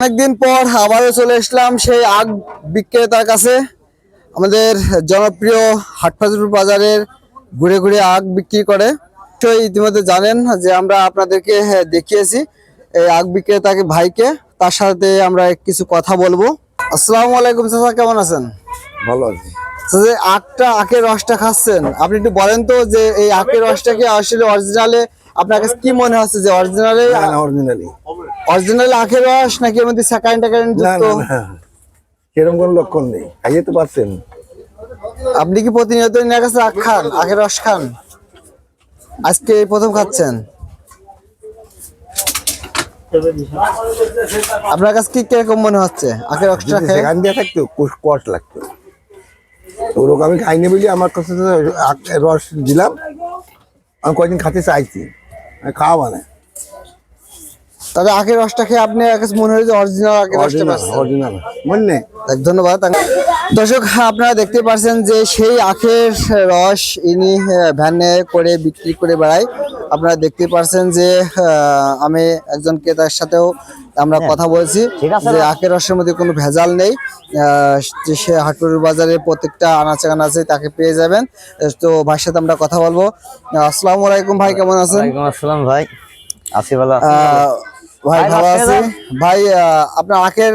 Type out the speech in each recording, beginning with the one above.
অনেকদিন পর আবারও চলে আসলাম সেই আগ বিক্রেতার কাছে। আমাদের জনপ্রিয় হাটফাজপুর বাজারের ঘুরে ঘুরে আগ বিক্রি করে। তো ইতিমধ্যে জানেন যে আমরা আপনাদেরকে হ্যাঁ, দেখিয়েছি এই আগ বিক্রেতাকে ভাইকে। তার সাথে আমরা কিছু কথা বলব। আসসালামু আলাইকুম চাচা কেমন আছেন? ভালো আছি। যে আখটা আখের রসটা খাচ্ছেন। আপনি একটু বলেন তো যে এই আখের রসটাকে আসলে অরিজিনালে আপনার কাছে কি মনে হচ্ছে যে অরিজিনালে অরিজিনালি অরিজিনাল আখের রস নাকি স্যাকারিন টাকারিন না যুক্ত? সেরকম কোনো লক্ষণ নেই। খাইয়ে তো পারছেন। আপনি কি প্রতিনিয়ত এনার কাছে আখ খান? আখের রস খান? আজকে এই প্রথম খাচ্ছেন। আপনার কাছে কি কীরকম মনে হচ্ছে? আখের রসটা খেয়ে? সেখান দিয়ে থাকতো কষ লাগতো। ওরকম আমি খাইনি বলি আমার কাছে রস দিলাম। আমি কয়েকদিন খাতে চাইছি। আমি খাওয়া মানে তবে আখের রসটা খেয়ে আপনি মনে হয় যে অরিজিনাল আখের রসটা অরিজিনাল মনে ধন্যবাদ দর্শক আপনারা দেখতে পাচ্ছেন যে সেই আখের রস ইনি ভ্যানে করে বিক্রি করে বেড়ায়। আপনারা দেখতে পাচ্ছেন যে আমি একজন ক্রেতার সাথেও আমরা কথা বলছি যে আখের রসের মধ্যে কোনো ভেজাল নেই। সে হাটুর বাজারে প্রত্যেকটা আনাচে কানাচে তাকে পেয়ে যাবেন। তো ভাইয়ের সাথে আমরা কথা বলব। আসসালামু আলাইকুম ভাই কেমন আছেন? আসসালাম ভাই। আছি ভালো ভাই ভালো আছি? ভাই আপনার আখের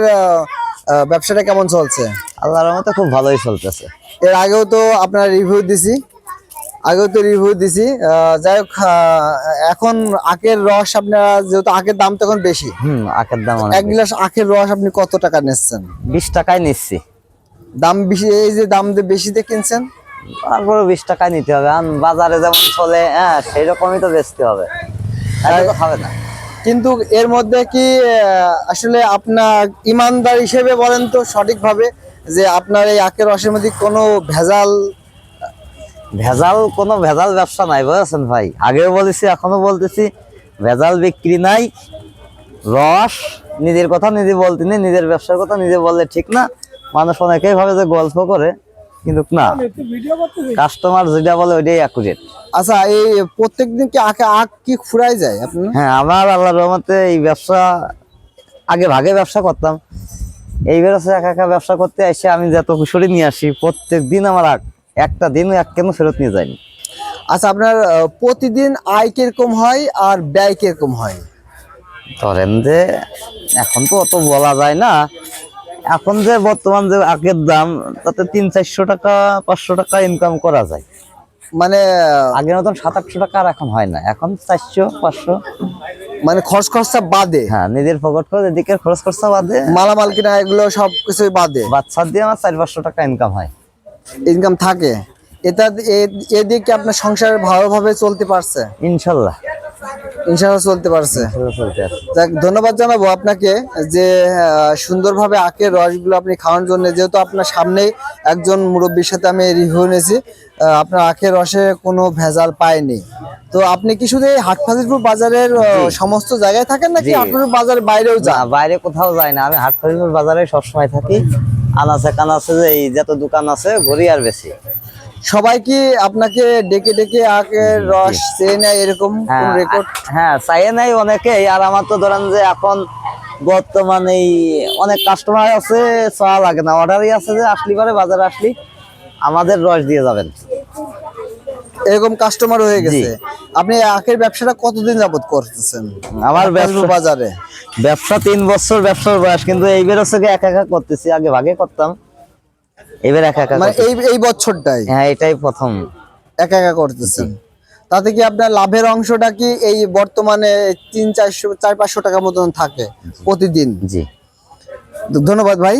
ব্যবসাটা কেমন চলছে? আল্লাহর রহমতে খুব ভালোই চলতেছে। এর আগেও তো আপনার রিভিউ দিছি আগেও তো রিভিউ দিছি। যাই হোক এখন আখের রস আপনার যেহেতু আখের দাম তো এখন বেশি হুম আখের দাম এক গ্লাস আখের রস আপনি কত টাকা নিচ্ছেন? বিশ টাকায় নিচ্ছি। দাম বেশি এই যে দাম দিয়ে বেশিতে কিনছেন? তারপরে বিশ টাকায় নিতে হবে। বাজারে যেমন চলে হ্যাঁ সেই রকমই তো বেচতে হবে। খাবে না। কিন্তু এর মধ্যে কি আসলে আপনার ইমানদার হিসেবে বলেন তো সঠিকভাবে যে আপনার এই আখের রসের মধ্যে কোনো ভেজাল ভেজাল, কোনো ভেজাল ব্যবসা নাই, বুঝেছেন ভাই? আগেও বলেছি এখনও বলতেছি, ভেজাল বিক্রি নাই, রস নিজের কথা নিজে বলতে নেই, নিজের ব্যবসার কথা নিজে বললে ঠিক না। মানুষ অনেকেই ভাবে যে গল্প করে। কিন্তু না কাস্টমার যেটা বলে ওইটাই অ্যাকুরেট আচ্ছা এই প্রত্যেকদিন কি আখ আখ কি ফুরাই যায় আপনার হ্যাঁ আমার আল্লাহ রহমতে এই ব্যবসা আগে ভাগে ব্যবসা করতাম। এইবার হচ্ছে একা একা ব্যবসা করতে এসে আমি যত কুশলী নিয়ে আসি প্রত্যেক দিন আমার আগ- একটা দিন এক কেন ফেরত নিয়ে যায়নি। আচ্ছা আপনার প্রতিদিন আয় কীরকম হয় আর ব্যয় কীরকম হয়? ধরেন যে এখন তো অত বলা যায় না এখন যে বর্তমান যে আগের দাম তাতে তিন চারশো টাকা পাঁচশো টাকা ইনকাম করা যায়। মানে আগের মতন সাত আটশো টাকা আর এখন হয় না। এখন চারশো পাঁচশো। মানে খরচ খরচা বাদে? হ্যাঁ নিজের পকেট করে এদিকে খরচ খরচা বাদে। মালামাল কিনা এগুলো সব কিছুই বাদে? বাচ্চা দিয়ে আমার চার পাঁচশো টাকা ইনকাম হয়। ইনকাম থাকে? এটা এদিকে আপনার সংসার ভালোভাবে চলতে পারছে? ইনশাল্লাহ। ইনশাআল্লাহ চলতে পারছে। যাক ধন্যবাদ জানাব আপনাকে যে সুন্দরভাবে আখের রসগুলো আপনি খাওয়ার জন্য যেহেতু আপনার সামনেই একজন মুরব্বীর সাথে আমি রিভিউ নিয়েছি আপনার আখের রসে কোনো ভেজাল পায়নি। তো আপনি কি শুধু হাটফাজিরপুর বাজারের সমস্ত জায়গায় থাকেন নাকি। হাটফাজিরপুর বাজারের বাইরেও যান? বাইরে কোথাও যাই না। আমি হাট ফরিদপুর বাজারে সবসময় থাকি। আনাচে কানাচে যে এই যত দোকান আছে ঘুরি আর বেশি। সবাই কি আপনাকে ডেকে ডেকে আখের রস চেয়ে নেয় এরকম হ্যাঁ রেকর্ড হ্যাঁ চাইয়ে নেই অনেকেই। আর আমার তো ধরেন যে এখন বর্তমানে অনেক কাস্টমার আছে চা লাগে না। অর্ডারই আছে যে আসলি পরে বাজারে আসলি আমাদের রস দিয়ে যাবেন। এরকম কাস্টমার হয়ে গেছে। আপনি এই আখের ব্যবসাটা কতদিন যাবত করতেছেন? আমার ব্যবসা বাজারে? ব্যবসা তিন বছর ব্যবসার বয়স। কিন্তু এইবার হচ্ছে গিয়ে একা একা করতেছি। আগে ভাগে করতাম। এবার একা একা মানে এই এই বছরটাই? হ্যাঁ এটাই প্রথম। একা একা করতেছেন। তাতে কি আপনার লাভের অংশটা কি এই বর্তমানে তিন চারশো চার পাঁচশো টাকার মতন থাকে প্রতিদিন? জি। ধন্যবাদ ভাই।